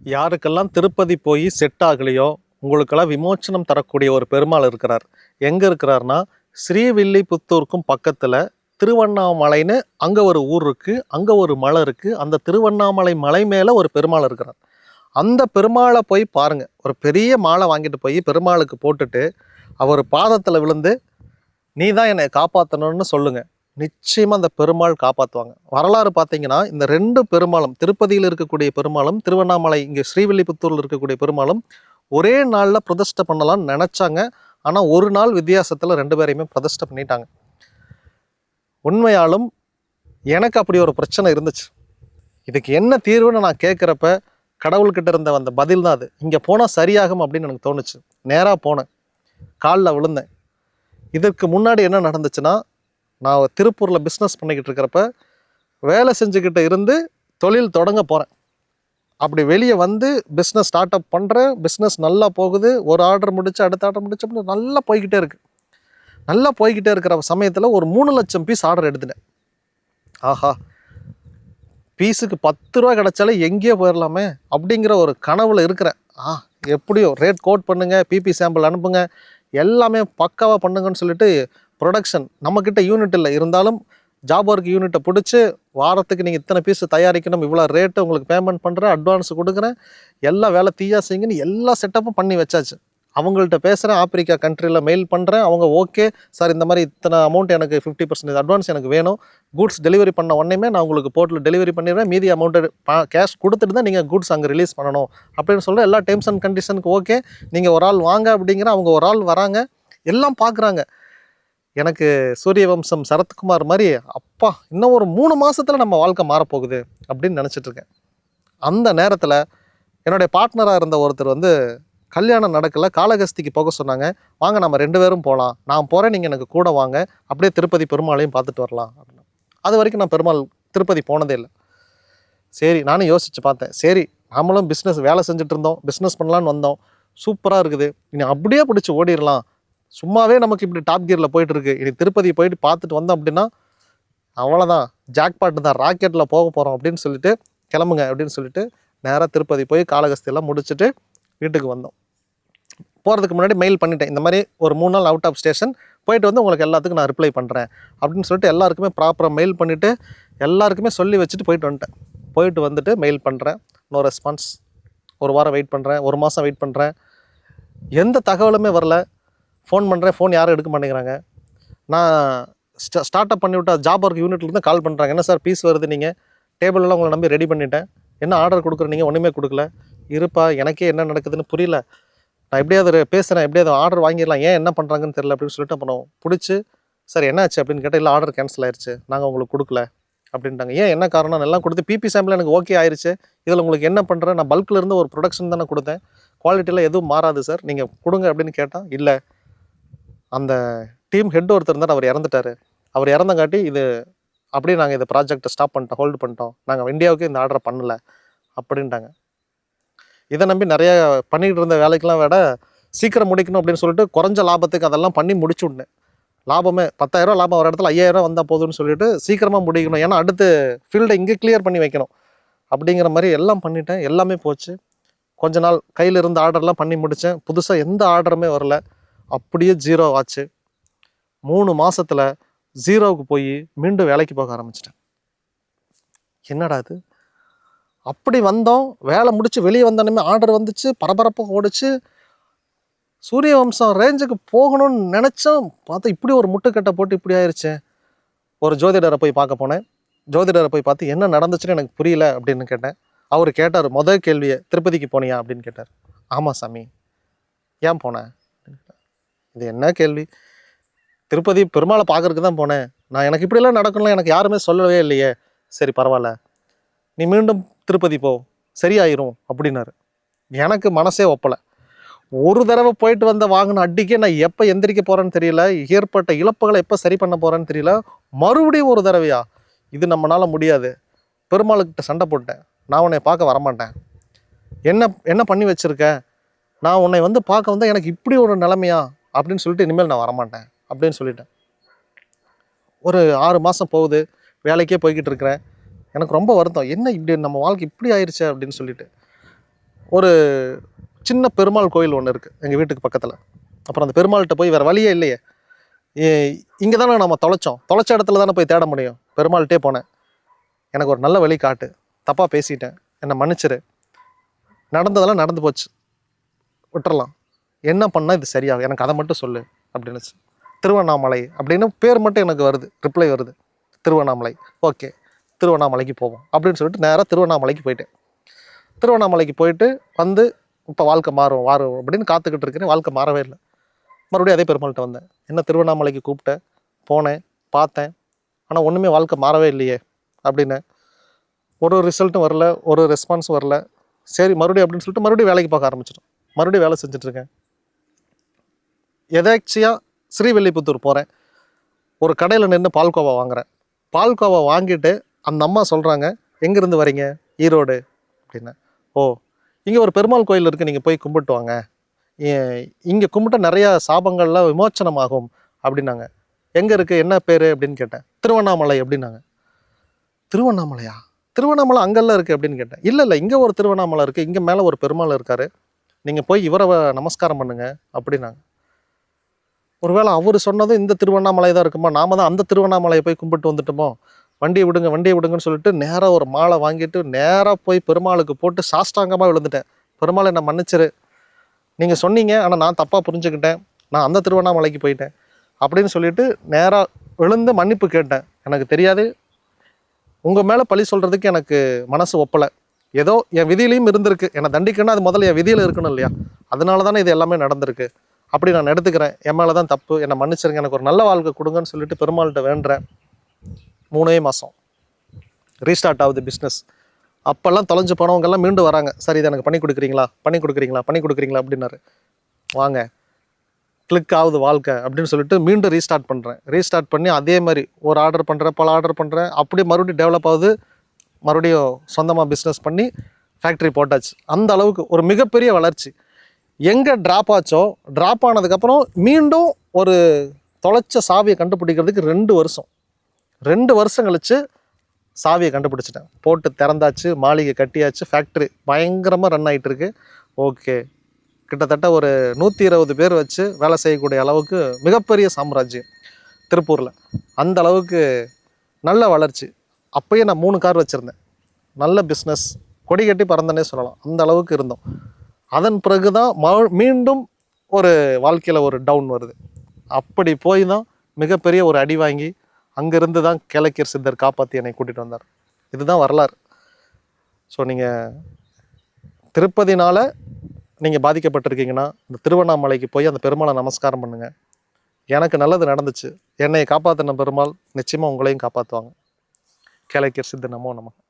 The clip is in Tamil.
யாருக்கெல்லாம் திருப்பதி போய் செட் ஆகலையோ உங்களுக்கெல்லாம் விமோச்சனம் தரக்கூடிய ஒரு பெருமாள் இருக்கிறார். எங்கே இருக்கிறார்னா ஸ்ரீவில்லிபுத்தூருக்கும் பக்கத்தில் திருவண்ணாமலைன்னு அங்கே ஒரு ஊர் இருக்குது அங்கே ஒரு மலை இருக்குது அந்த திருவண்ணாமலை மலை மேலே ஒரு பெருமாள் இருக்கிறார். அந்த பெருமாளை போய் பாருங்கள் ஒரு பெரிய மாலை வாங்கிட்டு போய் பெருமாளுக்கு போட்டுட்டு அவர் பாதத்தில் விழுந்து நீ தான் என்னை காப்பாற்றணும்னு சொல்லுங்கள் நிச்சயமாக அந்த பெருமாள் காப்பாற்றுவாங்க வரலாறு பார்த்தீங்கன்னா இந்த ரெண்டு பெருமாளும் திருப்பதியில் இருக்கக்கூடிய பெருமாளும் திருவண்ணாமலை இங்கே ஸ்ரீவில்லிபுத்தூரில் இருக்கக்கூடிய பெருமாளும் ஒரே நாளில் பிரதிஷ்டை பண்ணலாம்னு நினச்சாங்க. ஆனால் ஒரு நாள் வித்தியாசத்தில் ரெண்டு பேரையுமே பிரதிஷ்டை பண்ணிட்டாங்க. உண்மையாலும் எனக்கு அப்படி ஒரு பிரச்சனை இருந்துச்சு. இதுக்கு என்ன தீர்வுன்னு நான் கேட்குறப்ப கடவுள்கிட்ட இருந்த அந்த பதில் தான் அது. இங்கே போனால் சரியாகும் அப்படின்னு எனக்கு தோணுச்சு. நேராக போனேன். காலில் விழுந்தேன். இதற்கு முன்னாடி என்ன நடந்துச்சுன்னா நான் திருப்பூரில் பிஸ்னஸ் பண்ணிக்கிட்டு இருக்கிறப்ப வேலை செஞ்சுக்கிட்டு இருந்து தொழில் தொடங்க போகிறேன் அப்படி வெளியே வந்து பிஸ்னஸ் ஸ்டார்ட் அப் பண்ணுறேன் பிஸ்னஸ் நல்லா போகுது. ஒரு ஆர்டர் முடிச்சு அடுத்த ஆர்டர் முடிச்சு அப்படி நல்லா போய்கிட்டே இருக்குது நல்லா போய்கிட்டே இருக்கிற சமயத்தில் ஒரு மூணு லட்சம் பீஸ் ஆர்டர் எடுத்துட்டேன். ஆஹா. பீஸுக்கு பத்து ரூபா கிடைச்சாலே எங்கேயோ போயிடலாமே அப்படிங்கிற ஒரு கனவில் இருக்கிறேன். ஆ எப்படியோ ரேட் கோட் பண்ணுங்கள் பிபி சாம்பிள் அனுப்புங்க எல்லாமே பக்காவாக பண்ணுங்கன்னு சொல்லிட்டு ப்ரொடக்ஷன் நம்மக்கிட்ட யூனிட் இல்லை. இருந்தாலும் ஜாப் ஒர்க் யூனிட்டை பிடிச்சி வாரத்துக்கு நீங்கள் இத்தனை பீஸ் தயாரிக்கணும் இவ்வளோ ரேட்டு உங்களுக்கு பேமெண்ட் பண்ணுறேன் அட்வான்ஸ் கொடுக்குறேன். எல்லா வேலை தீயா செய்யுங்கன்னு எல்லா செட்டப்பும் பண்ணி வச்சாச்சு. அவங்கள்ட்ட பேசுகிறேன் ஆப்பிரிக்கா கண்ட்ரியில் மெயில் பண்ணுறேன் அவங்க ஓகே சார் இந்த மாதிரி இத்தனை அமௌண்ட் எனக்கு ஃபிஃப்டி பர்சன்டேஜ் அட்வான்ஸ் எனக்கு வேணும். கூட்ஸ் டெலிவரி பண்ண உடனேமே நான் உங்களுக்கு போர்ட்டில் டெலிவரி பண்ணிடுறேன். மீதி அமௌண்ட்டு கேஷ் கொடுத்துட்டு தான் நீங்கள் கூட்ஸ் அங்கே ரிலீஸ் பண்ணணும். அப்படின்னு சொல்ல எல்லா டேர்ம்ஸ் அண்ட் கண்டிஷனுக்கு ஓகே நீங்கள் ஒரு ஆள் வாங்க அப்படிங்கிற அவங்க ஒரு ஆள் வராங்க. எல்லாம் பார்க்குறாங்க எனக்கு சூரிய வம்சம் சரத்குமார் மாதிரி அப்பா இன்னும் ஒரு மூணு மாதத்தில் நம்ம வாழ்க்கை மாறப்போகுது அப்படின்னு நினச்சிட்ருக்கேன். அந்த நேரத்தில் என்னுடைய பார்ட்னராக இருந்த ஒருத்தர் வந்து கல்யாணம் நடக்கல காளகஸ்திக்கு போக சொன்னாங்க. வாங்க நம்ம ரெண்டு பேரும் போகலாம் நான் போகிறேன் நீங்கள் எனக்கு கூட வாங்க. அப்படியே திருப்பதி பெருமாளையும் பார்த்துட்டு வரலாம் அப்படின்னு. அது வரைக்கும் நான் பெருமாள் திருப்பதி போனதே இல்லை. சரி நானும் யோசித்து பார்த்தேன். சரி நாமளும் பிஸ்னஸ் வேலை செஞ்சுட்டு இருந்தோம். பிஸ்னஸ் பண்ணலான்னு வந்தோம். சூப்பராக இருக்குது. இனி அப்படியே பிடிச்சி ஓடிடலாம் சும்மாவே நமக்கு இப்படி டாப் கியரில் போயிட்டு இருக்கு இனி திருப்பதி போயிட்டு பார்த்துட்டு வந்தோம் அப்படின்னா அவ்வளோதான் ஜாக்பாட்டு தான் ராக்கெட்டில் போக போகிறோம் அப்படின்னு சொல்லிட்டு கிளம்புங்க அப்படின்னு சொல்லிட்டு நேராக திருப்பதி போய் காளகஸ்தியெல்லாம் முடிச்சுட்டு வீட்டுக்கு வந்தோம். போகிறதுக்கு முன்னாடி மெயில் பண்ணிட்டேன். இந்த மாதிரி ஒரு மூணு நாள் அவுட் ஆஃப் ஸ்டேஷன் போயிட்டு வந்து உங்களுக்கு எல்லாத்துக்கும் நான் ரிப்ளை பண்ணுறேன் அப்படின்னு சொல்லிட்டு எல்லாருக்குமே ப்ராப்பராக மெயில் பண்ணிவிட்டு எல்லாருக்குமே சொல்லி வச்சுட்டு போயிட்டு வந்துட்டேன். போயிட்டு வந்துட்டு மெயில் பண்ணுறேன் நோ ரெஸ்பான்ஸ் ஒரு வாரம் வெயிட் பண்ணுறேன் ஒரு மாதம் வெயிட் பண்ணுறேன் எந்த தகவலுமே வரல. ஃபோன் பண்ணுறேன் ஃபோன் யாரும் எடுக்க மாட்டேங்கிறாங்க. நான் ஸ்டா ஸ்டார்ட் அப் பண்ணி ஜாப் ஒர்க் யூனிட்லேருந்து கால் பண்ணுறாங்க என்ன சார் பீஸ் வருது நீங்கள் டேபிள் எல்லாம் உங்களை நம்பி ரெடி பண்ணிட்டேன். என்ன ஆர்டர் கொடுக்குறீங்க ஒன்றுமே கொடுக்கல. இருப்பா எனக்கே என்ன நடக்குதுன்னு புரியல. நான் எப்படியாவது பேசுகிறேன் எப்படியாவது ஆர்டர் வாங்கிடலாம். ஏன் என்ன பண்ணுறாங்கன்னு தெரியல அப்படின்னு சொல்லிட்டு அப்புறம் பிடிச்சி சார் என்னாச்சு? அப்படின்னு கேட்டால் இல்லை ஆர்டர் கேன்சல் ஆயிடுச்சு நாங்கள் உங்களுக்கு கொடுக்கல. அப்படின்ட்டாங்க. ஏன் என்ன காரணம்? எல்லாம் கொடுத்து பிபி சாம்பிள் எனக்கு ஓகே ஆயிடுச்சு இதில் உங்களுக்கு என்ன பண்ணுறேன் நான் பல்கில் இருந்து ஒரு ப்ரொடக்ஷன் தானே கொடுத்தேன். குவாலிட்டியில் எதுவும் மாறாது சார் நீங்கள் கொடுங்க அப்படின்னு கேட்டால் இல்லை. அந்த டீம் ஹெட் ஒருத்தர் இருந்தார் அவர் இறந்துட்டாரு. அவர் இறந்தங்காட்டி இது அப்படியே நாங்கள் இந்த ப்ராஜெக்ட்டை ஸ்டாப் பண்ணிட்டோம் ஹோல்டு பண்ணிட்டோம். நாங்கள் இந்தியாவுக்கு இந்த ஆர்டரை பண்ணல அப்படின்ட்டாங்க. இதை நம்பி நிறைய பண்ணிக்கிட்டு இருந்த வேலைக்கெல்லாம் விட சீக்கிரம் முடிக்கணும் அப்படின்னு சொல்லிட்டு குறைஞ்ச லாபத்துக்கு அதெல்லாம் பண்ணி முடிச்சு விட்டேன் லாபமே பத்தாயிரம் லாபம் ஒரு இடத்துல ஐயாயிரம் வந்தால் போதும்னு சொல்லிட்டு சீக்கிரமாக முடிக்கணும். ஏன்னா அடுத்து ஃபீல்டை இங்கே கிளியர் பண்ணி வைக்கணும். அப்படிங்கிற மாதிரி எல்லாம் பண்ணிட்டேன். எல்லாமே போச்சு. கொஞ்ச நாள் கையில் இருந்த ஆர்டர்லாம் பண்ணி முடித்தேன் புதுசாக எந்த ஆர்டருமே வரல. அப்படியே ஜீரோ ஆச்சு. மூணு மாதத்தில் ஜீரோவுக்கு போய் மீண்டும் வேலைக்கு போக ஆரம்பிச்சிட்டேன். என்னடா இது? அப்படி வந்தோம். வேலை முடித்து வெளியே வந்தோடனே ஆர்டர் வந்துச்சு. பரபரப்பாக ஓடிச்சு. சூரிய வம்சம் ரேஞ்சுக்கு போகணும்னு நினச்சோம். பார்த்தா இப்படி ஒரு முட்டுக்கட்டை போட்டு இப்படி ஆயிடுச்சு ஒரு ஜோதிடரை போய் பார்க்க போனேன். ஜோதிடரை போய் பார்த்து என்ன நடந்துச்சுன்னு எனக்கு புரியல அப்படின்னு கேட்டேன். அவர் கேட்டார் முதல் கேள்வியை திருப்பதிக்கு போனியா? அப்படின்னு கேட்டார். ஆமாம் சாமி. ஏன் போனேன் இது என்ன கேள்வி? திருப்பதி பெருமாளை பார்க்கறதுக்கு தான் போனேன். நான் எனக்கு இப்படிலாம் நடக்கணும் எனக்கு யாருமே சொல்லவே இல்லையே. சரி பரவாயில்ல. நீ மீண்டும் திருப்பதி போ. சரியாயிரும் அப்படின்னாரு. எனக்கு மனசே ஒப்பலை. ஒரு தடவை போயிட்டு வந்த வாங்கின அடிக்கே நான் எப்போ எந்திரிக்க போகிறேன்னு தெரியல. ஏற்பட்ட இழப்புகளை எப்போ சரி பண்ண போகிறேன்னு தெரியல. மறுபடியும் ஒரு தடவையா? இது நம்மளால முடியாது. பெருமாளுக்கிட்ட சண்டை போட்டேன். நான் உன்னை பார்க்க வரமாட்டேன். என்ன என்ன பண்ணி வச்சுருக்கேன் நான் உன்னை வந்து பார்க்க வந்தால் எனக்கு இப்படி ஒரு நிலைமையா? அப்படின்னு சொல்லிட்டு இனிமேல் நான் வரமாட்டேன் அப்படின்னு சொல்லிட்டேன். ஒரு ஆறு மாதம் போகுது வேலைக்கே போய்கிட்டு இருக்கிறேன். எனக்கு ரொம்ப வருத்தம். என்ன இப்படி நம்ம வாழ்க்கை இப்படி ஆயிடுச்சு அப்படின்னு சொல்லிட்டு. ஒரு சின்ன பெருமாள் கோயில் ஒன்று இருக்குது எங்கள் வீட்டுக்கு பக்கத்தில். அப்புறம் அந்த பெருமாள்கிட்ட போய் வேறு வழியே இல்லையே. இங்கே தானே நம்ம தொலைச்சோம். தொலைச்ச இடத்துல தானே போய் தேட முடியும். பெருமாள்கிட்டே போனேன். எனக்கு ஒரு நல்ல வழி காட்டு. தப்பாக பேசிட்டேன். என்னை மன்னிச்சிரு. நடந்ததெல்லாம் நடந்து போச்சு. விட்டுறலாம். என்ன பண்ணால் இது சரியாகும்? எனக்கு அதை மட்டும் சொல்லு அப்படின்னுச்சு திருவண்ணாமலை அப்படின்னு பேர் மட்டும் எனக்கு வருது ரிப்ளை வருது. திருவண்ணாமலை. ஓகே திருவண்ணாமலைக்கு போவோம் அப்படின்னு சொல்லிட்டு நேராக திருவண்ணாமலைக்கு போயிட்டேன். திருவண்ணாமலைக்கு போயிட்டு வந்து இப்போ வாழ்க்கை மாறும் மாறும் அப்படின்னு காத்துக்கிட்டு இருக்கிறேன் வாழ்க்கை மாறவே இல்லை. மறுபடியும் அதே பெருமாள்கிட்ட வந்தேன். என்ன திருவண்ணாமலைக்கு கூப்பிட்டேன் போனேன் பார்த்தேன் ஆனால் ஒன்றுமே வாழ்க்கை மாறவே இல்லையே அப்படின்னு. ஒரு ரிசல்ட்டும் வரல ஒரு ரெஸ்பான்ஸும் வரல. சரி மறுபடியும் அப்படின்னு சொல்லிட்டு மறுபடியும் வேலைக்கு பார்க்க ஆரம்பிச்சிட்டோம். மறுபடியும் வேலை செஞ்சுட்ருக்கேன் எதாச்சியாக ஸ்ரீவில்லிபுத்தூர் போகிறேன் ஒரு கடையில் நின்று பால்கோவா வாங்குகிறேன் பால்கோவா வாங்கிட்டு அந்த அம்மா சொல்கிறாங்க எங்கேருந்து வரீங்க? ஈரோடு. அப்படின்னு. ஓ இங்கே ஒரு பெருமாள் கோயில் இருக்குது நீங்கள் போய் கும்பிட்டு வாங்க. இங்கே கும்பிட்டா நிறையா சாபங்கள்லாம் விமோச்சனமாகும் அப்படின்னாங்க. எங்கே இருக்குது என்ன பேர்? அப்படின்னு கேட்டேன். திருவண்ணாமலை அப்படின்னாங்க. திருவண்ணாமலையா? திருவண்ணாமலை அங்கெல்லாம் இருக்குது அப்படின்னு கேட்டேன். இல்லை இல்லை இங்கே ஒரு திருவண்ணாமலை இருக்குது இங்கே மேலே ஒரு பெருமாள் இருக்கார். நீங்கள் போய் இவரை நமஸ்காரம் பண்ணுங்க. அப்படின்னாங்க. ஒருவேளை அவர் சொன்னதும் இந்த திருவண்ணாமலை தான் இருக்குமா? நாம தான் அந்த திருவண்ணாமலையை போய் கும்பிட்டு வந்துட்டோமோ? வண்டியை விடுங்க வண்டியை விடுங்கன்னு சொல்லிட்டு நேராக ஒரு மாலை வாங்கிட்டு நேராக போய் பெருமாளுக்கு போட்டு சாஷ்டாங்கமாக விழுந்துட்டேன். பெருமாள் என்னை மன்னிச்சிரு. நீங்கள் சொன்னீங்க ஆனால் நான் தப்பாக புரிஞ்சுக்கிட்டேன். நான் அந்த திருவண்ணாமலைக்கு போயிட்டேன். அப்படின்னு சொல்லிட்டு நேராக விழுந்து மன்னிப்பு கேட்டேன். எனக்கு தெரியாது. உங்கள் மேலே பழி சொல்கிறதுக்கு எனக்கு மனசு ஒப்பலை. ஏதோ என் விதியிலையும் இருந்திருக்கு. என்னை தண்டிக்கணும்னா அது முதல்ல என் விதியில் இருக்கணும் இல்லையா? அதனால தானே இது எல்லாமே நடந்திருக்கு. அப்படி நான் எடுத்துக்கிறேன். என் மேலே தான் தப்பு. என்னை மன்னிச்சிருங்க. எனக்கு ஒரு நல்ல வாழ்க்கை கொடுங்கன்னு சொல்லிட்டு பெருமாள்கிட்ட வேண்டுறேன். மூணே மாதம் ரீஸ்டார்ட் ஆகுது பிஸ்னஸ் அப்போல்லாம் தொலைஞ்சு போனவங்கெல்லாம் மீண்டும் வராங்க. சரி இதை எனக்கு பண்ணி கொடுக்குறீங்களா? பண்ணி கொடுக்குறீங்களா? பண்ணி கொடுக்குறீங்களா? அப்படின்னாரு. வாங்க. கிளிக் ஆகுது வாழ்க்கை அப்படின்னு சொல்லிட்டு மீண்டும் ரீஸ்டார்ட் பண்ணுறேன் ரீஸ்டார்ட் பண்ணி அதே மாதிரி ஒரு ஆர்டர் பண்ணுறேன் பல ஆர்டர் பண்ணுறேன் அப்படியே மறுபடியும் டெவலப் ஆகுது. மறுபடியும் சொந்தமாக பிஸ்னஸ் பண்ணி ஃபேக்ட்ரி போட்டாச்சு. அந்த அளவுக்கு ஒரு மிகப்பெரிய வளர்ச்சி. எங்கே ட்ராப் ஆச்சோ ட்ராப் ஆனதுக்கப்புறம் மீண்டும் ஒரு தொலைச்ச சாவியை கண்டுபிடிக்கிறதுக்கு ரெண்டு வருஷம். ரெண்டு வருஷம் கழிச்சு சாவியை கண்டுபிடிச்சிட்டேன். போட்டு திறந்தாச்சு மாளிகை கட்டியாச்சு ஃபேக்ட்ரி பயங்கரமாக ரன் ஆகிட்டு இருக்கு ஓகே கிட்டத்தட்ட ஒரு நூற்றி இருபது பேர் வச்சு வேலை செய்யக்கூடிய அளவுக்கு மிகப்பெரிய சாம்ராஜ்யம் திருப்பூரில். அந்த அளவுக்கு நல்ல வளர்ச்சி. அப்பயே நான் மூணு கார் வச்சுருந்தேன். நல்ல பிஸ்னஸ் கொடி கட்டி பறந்தனே சொல்லலாம். அந்த அளவுக்கு இருந்தோம். அதன் பிறகு தான் மீண்டும் ஒரு வாழ்க்கையில் ஒரு டவுன் வருது. அப்படி போய் தான் மிகப்பெரிய ஒரு அடி வாங்கி அங்கேருந்து தான் கிழக்கியர் சித்தர் காப்பாற்றி என்னை கூட்டிகிட்டு வந்தார். இதுதான் வரலாறு. ஸோ நீங்கள் திருப்பதினால் நீங்கள் பாதிக்கப்பட்டிருக்கீங்கன்னா இந்த திருவண்ணாமலைக்கு போய் அந்த பெருமாளை நமஸ்காரம் பண்ணுங்கள் எனக்கு நல்லது நடந்துச்சு. என்னை காப்பாற்றின பெருமாள் நிச்சயமாக உங்களையும் காப்பாற்றுவாங்க கிழக்கியர் சித்தர் நமோ நமக்கு